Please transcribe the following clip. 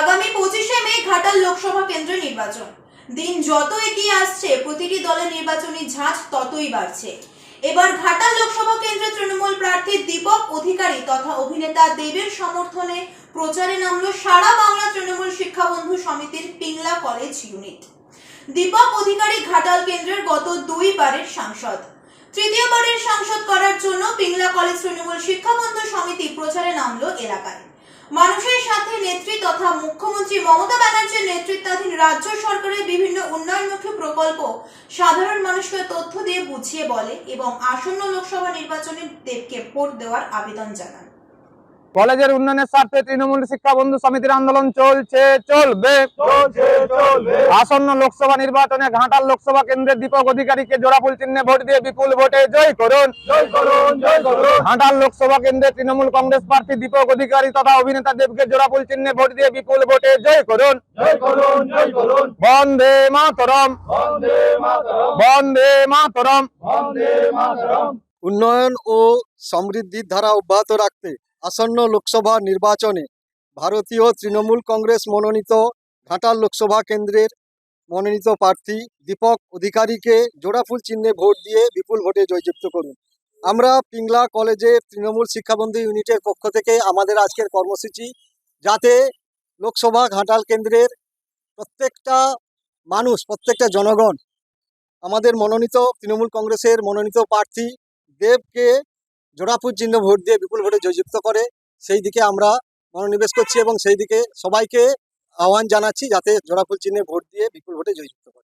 আগামী পঁচিশে মে ঘাটাল লোকসভা কেন্দ্র নির্বাচন। দিন যত এগিয়ে আসছে, প্রতিটি দলের নির্বাচনী ঝাঁজ ততই বাড়ছে। এবার ঘাটাল লোকসভা কেন্দ্রের তৃণমূল প্রার্থী দীপক অধিকারী তথা অভিনেতা দেবের সমর্থনে প্রচারে নামলো সারা বাংলা তৃণমূল শিক্ষা বন্ধু সমিতির পিংলা কলেজ ইউনিট। দীপক অধিকারী ঘাটাল কেন্দ্রের গত দুইবারের সাংসদ। তৃতীয়বারের সাংসদ করার জন্য পিংলা কলেজ তৃণমূল শিক্ষা বন্ধু সমিতি প্রচারে নামলো এলাকায়। মানুষের সাথে নেত্রী মুখ্যমন্ত্রী মমতা ব্যানার্জির নেতৃত্বাধীন রাজ্য সরকারের বিভিন্ন উন্নয়নমুখী প্রকল্প সাধারণ মানুষকে তথ্য দিয়ে বুঝিয়ে বলে এবং আসন্ন লোকসভা নির্বাচনে দেবকে ভোট দেওয়ার আবেদন জানান। কলেজের উন্নয়নের স্বার্থে তৃণমূল শিক্ষা বন্ধু সমিতির আন্দোলন চলছে চলবে। আসন্ন লোকসভা নির্বাচনে ঘাটাল লোকসভা কেন্দ্রের দীপক অধিকারীকে জোড়াফুল চিহ্নে ভোট দিয়ে বিপুল ভোটে জয় করুন। ঘাটাল লোকসভা কেন্দ্রে তৃণমূল কংগ্রেস প্রার্থী দীপক অধিকারী তথা অভিনেতা দেবকে জোড়াফুল চিহ্নে ভোট দিয়ে বিপুল ভোটে জয় করুন। বন্দে মাতরম। বন্দে মাতরম। বন্দে মাতরম। উন্নয়ন ও সমৃদ্ধির ধারা অব্যাহত রাখতে আসন্ন লোকসভা নির্বাচনে ভারতীয় তৃণমূল কংগ্রেস মনোনীত ঘাটাল লোকসভা কেন্দ্রের মনোনীত প্রার্থী দীপক অধিকারীকে জোড়াফুল চিহ্নে ভোট দিয়ে বিপুল ভোটে জয়যুক্ত করুন। আমরা পিংলা কলেজের তৃণমূল শিক্ষাবন্ধু ইউনিটের পক্ষ থেকে আমাদের আজকের কর্মসূচি, যাতে লোকসভা ঘাটাল কেন্দ্রের প্রত্যেকটা মানুষ, প্রত্যেকটা জনগণ, আমাদের মনোনীত তৃণমূল কংগ্রেসের মনোনীত প্রার্থী দেবকে জোড়াফুল চিহ্ন ভোট দিয়ে বিপুল ভোটে জয়যুক্ত করে, সেই দিকে আমরা মনোনিবেশ করছি এবং সেই দিকে সবাইকে আহ্বান জানাচ্ছি যাতে জোড়াফুল চিহ্নে ভোট দিয়ে বিপুল ভোটে জয়যুক্ত করে।